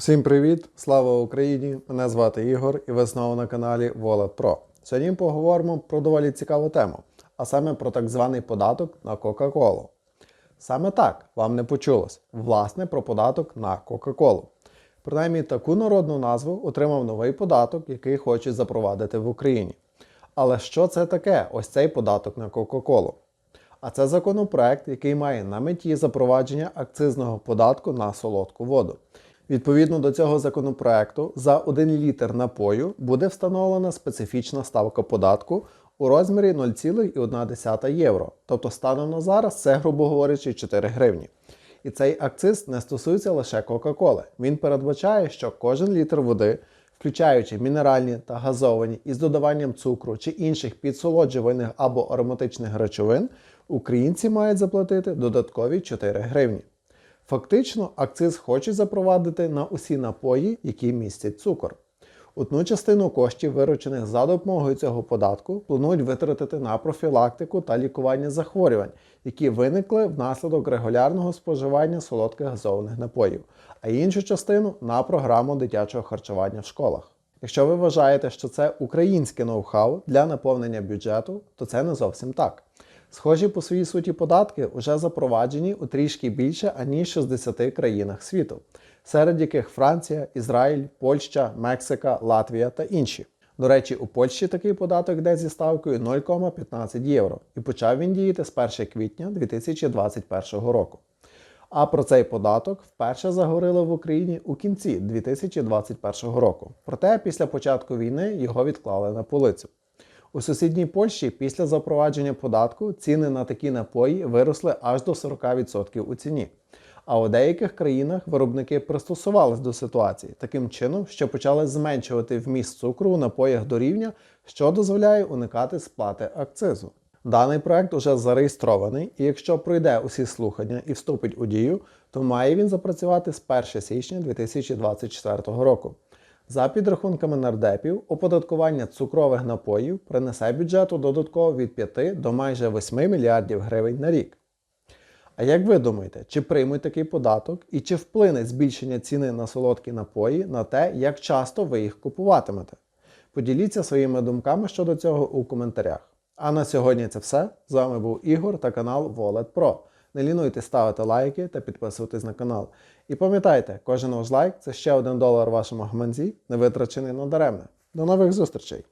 Всім привіт! Слава Україні! Мене звати Ігор і ви знову на каналі Wallet Pro. Сьогодні поговоримо про доволі цікаву тему, а саме про так званий податок на Кока-Колу. Саме так вам не почулось, власне, про податок на Кока-Колу. Принаймні таку народну назву отримав новий податок, який хочуть запровадити в Україні. Але що це таке, ось цей податок на Кока-Колу? А це законопроект, який має на меті запровадження акцизного податку на солодку воду. Відповідно до цього законопроекту, за 1 літр напою буде встановлена специфічна ставка податку у розмірі 0,1 євро. Тобто станом на зараз це, грубо говорячи, 4 гривні. І цей акциз не стосується лише Кока-Коли. Він передбачає, що кожен літр води, включаючи мінеральні та газовані із додаванням цукру чи інших підсолоджувальних або ароматичних речовин, українці мають заплатити додаткові 4 гривні. Фактично, акциз хочуть запровадити на усі напої, які містять цукор. Одну частину коштів, виручених за допомогою цього податку, планують витратити на профілактику та лікування захворювань, які виникли внаслідок регулярного споживання солодких газованих напоїв, а іншу частину на програму дитячого харчування в школах. Якщо ви вважаєте, що це українське ноу-хау для наповнення бюджету, то це не зовсім так. Схожі по своїй суті податки вже запроваджені у трішки більше аніж 60 країнах світу, серед яких Франція, Ізраїль, Польща, Мексика, Латвія та інші. До речі, у Польщі такий податок йде зі ставкою 0,15 євро і почав він діяти з 1 квітня 2021 року. А про цей податок вперше заговорили в Україні у кінці 2021 року. Проте після початку війни його відклали на полицю. У сусідній Польщі після запровадження податку ціни на такі напої виросли аж до 40% у ціні. А у деяких країнах виробники пристосувались до ситуації таким чином, що почали зменшувати вміст цукру у напоях до рівня, що дозволяє уникати сплати акцизу. Даний проект уже зареєстрований, і якщо пройде усі слухання і вступить у дію, то має він запрацювати з 1 січня 2024 року. За підрахунками нардепів, оподаткування цукрових напоїв принесе бюджету додатково від 5 до майже 8 мільярдів гривень на рік. А як ви думаєте, чи приймуть такий податок і чи вплине збільшення ціни на солодкі напої на те, як часто ви їх купуватимете? Поділіться своїми думками щодо цього у коментарях. А на сьогодні це все. З вами був Ігор та канал Wallet Pro. Не лінуйте ставити лайки та підписуватись на канал. І пам'ятайте, кожен ваш лайк це ще один долар вашому гаманзі, не витрачений надаремне. До нових зустрічей!